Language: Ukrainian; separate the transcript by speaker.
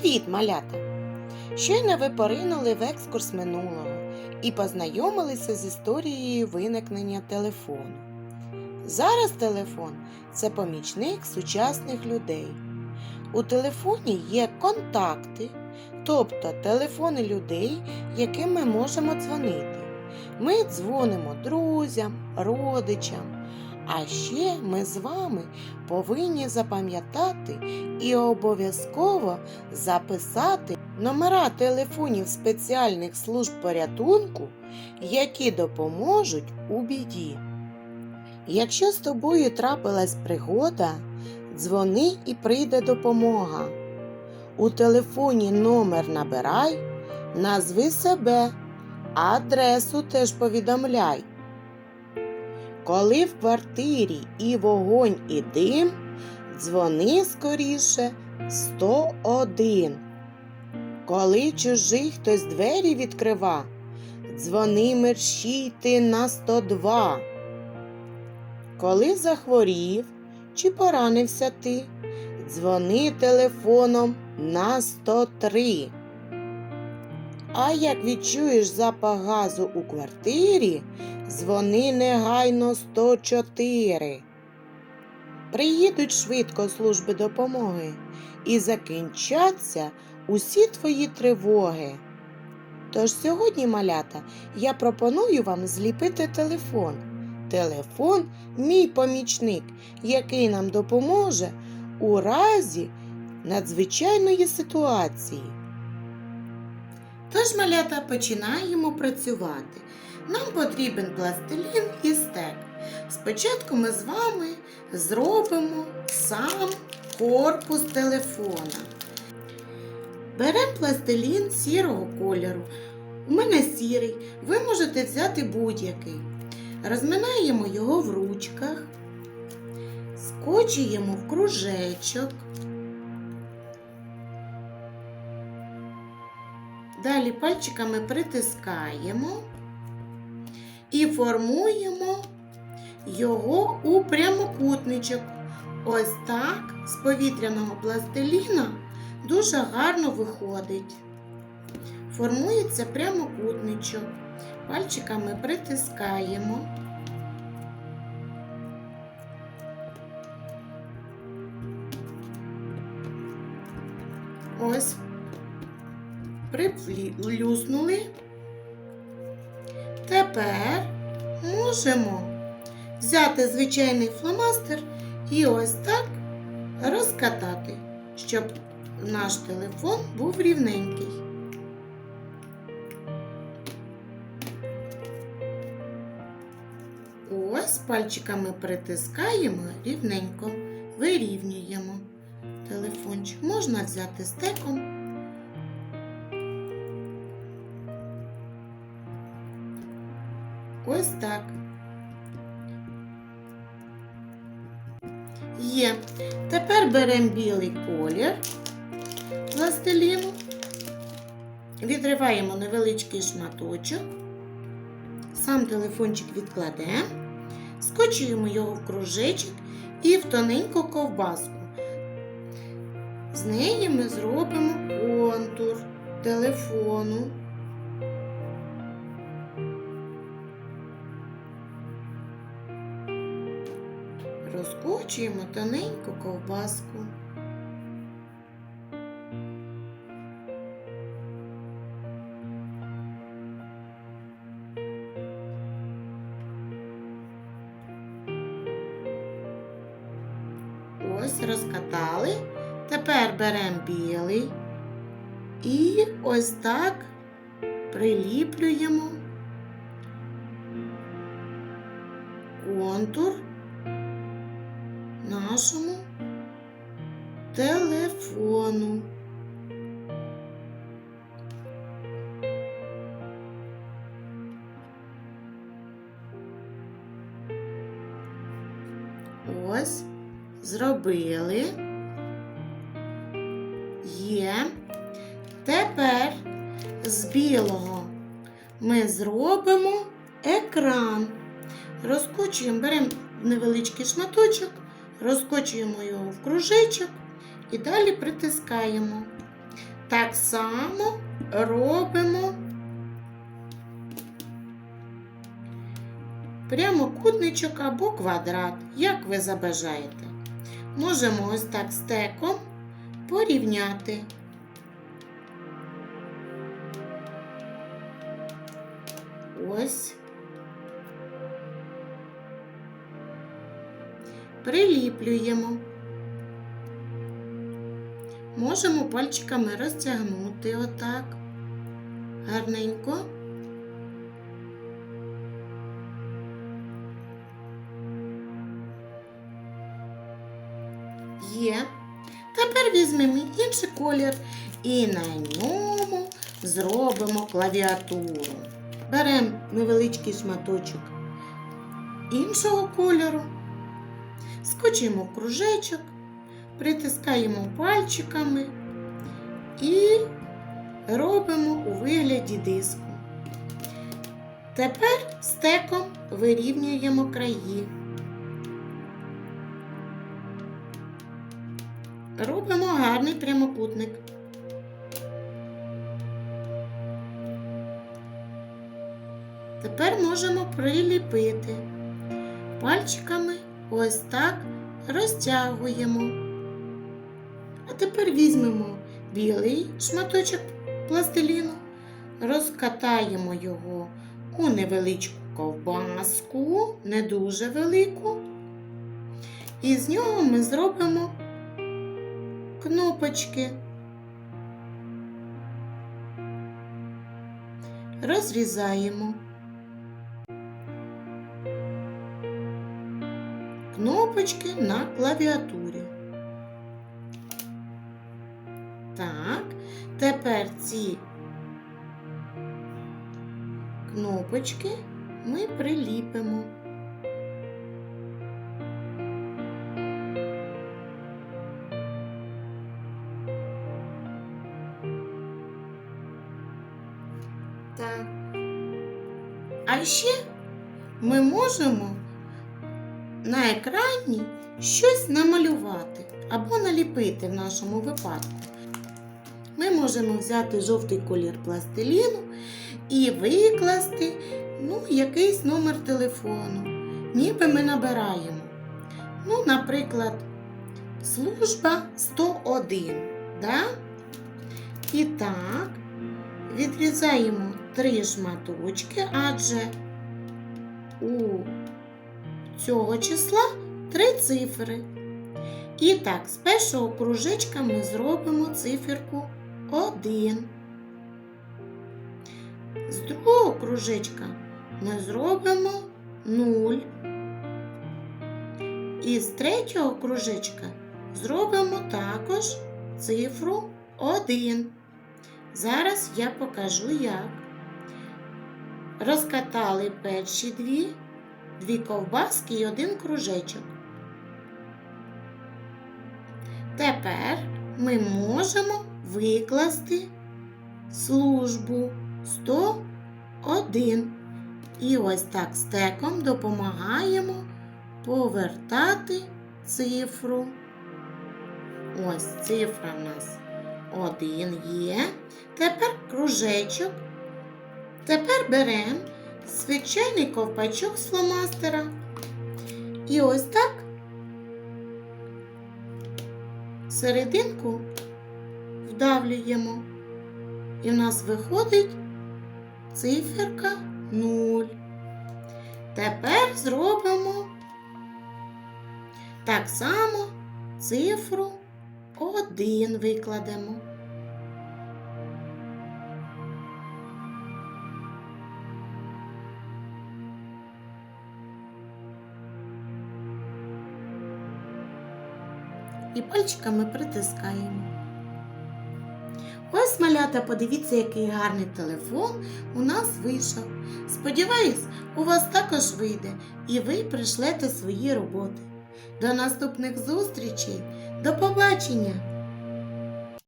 Speaker 1: Привіт, малята! Щойно ви поринули в екскурс минулого і познайомилися з історією виникнення телефону. Зараз телефон це помічник сучасних людей. У телефоні є контакти, тобто телефони людей, яким ми можемо дзвонити. Ми дзвонимо друзям, родичам. А ще ми з вами повинні запам'ятати і обов'язково записати номера телефонів спеціальних служб порятунку, які допоможуть у біді. Якщо з тобою трапилась пригода, дзвони і прийде допомога. У телефоні номер набирай, назви себе, адресу теж повідомляй. Коли в квартирі і вогонь, і дим, дзвони скоріше 101. Коли чужий хтось двері відкрива, дзвони мерщій ти на 102. Коли захворів чи поранився ти, дзвони телефоном на 103. А як відчуєш запах газу у квартирі, дзвони негайно 104. Приїдуть швидко служби допомоги і закінчаться усі твої тривоги. Тож сьогодні, малята, я пропоную вам зліпити телефон. Телефон мій помічник, який нам допоможе у разі надзвичайної ситуації. Тож, малята, починаємо працювати. Нам потрібен пластилін і стек. Спочатку ми з вами зробимо сам корпус телефона. Беремо пластилін сірого кольору. У мене сірий, ви можете взяти будь-який. Розминаємо його в ручках, скочуємо в кружечок. Далі пальчиками притискаємо і формуємо його у прямокутничок. Ось так з повітряного пластиліна дуже гарно виходить. Формується прямокутничок. Пальчиками притискаємо. Ось приплюснули. Тепер можемо взяти звичайний фломастер і ось так розкатати, щоб наш телефон був рівненький. Ось пальчиками притискаємо рівненько, вирівнюємо телефончик. Можна взяти стеком. Ось так. Є. Тепер беремо білий колір пластиліну, відриваємо невеличкий шматочок, сам телефончик відкладемо, скочуємо його в кружечок і в тоненьку ковбаску. З неї ми зробимо контур телефону. Розкочуємо тоненьку ковбаску. Ось розкатали. Тепер беремо білий і ось так приліплюємо контур нашому телефону. Ось, зробили. Є. Тепер з білого ми зробимо екран. Розкочуємо, беремо невеличкий шматочок, розкочуємо його в кружечок і далі притискаємо. Так само робимо прямокутничок або квадрат, як ви забажаєте. Можемо ось так стеком порівняти. Ось. Приліплюємо. Можемо пальчиками розтягнути отак. Гарненько. Є. Тепер візьмемо інший колір і на ньому зробимо клавіатуру. Беремо невеличкий шматочок іншого кольору, скочимо в кружечок, притискаємо пальчиками і робимо у вигляді диску. Тепер стеком вирівнюємо краї. Робимо гарний прямокутник. Тепер можемо приліпити. Пальчиками ось так розтягуємо. А тепер візьмемо білий шматочок пластиліну, розкатаємо його у невеличку ковбаску, не дуже велику. І з нього ми зробимо кнопочки. Розрізаємо. Кнопочки на клавіатурі. Так, тепер ці кнопочки ми приліпимо. Так. А ще ми можемо на екрані щось намалювати або наліпити в нашому випадку. Ми можемо взяти жовтий колір пластиліну і викласти ну, якийсь номер телефону, ніби ми набираємо. Ну, наприклад, служба 101. Да? І так, відрізаємо три шматочки, адже у цього числа три цифри. І так, з першого кружечка ми зробимо циферку 1. З другого кружечка ми зробимо 0. І з третього кружечка зробимо також цифру 1. Зараз я покажу як. Розкатали перші дві, дві ковбаски і один кружечок. Тепер ми можемо викласти службу 101. І ось так стеком допомагаємо повертати цифру. Ось цифра в нас 1 є. Тепер кружечок. Тепер беремо звичайний ковпачок з фломастера. І ось так серединку вдавлюємо. І в нас виходить циферка 0. Тепер зробимо так само цифру 1 викладемо. І пальчиками притискаємо. Ось, малята, подивіться, який гарний телефон у нас вийшов. Сподіваюсь, у вас також вийде і ви прийшлете свої роботи. До наступних зустрічей. До побачення!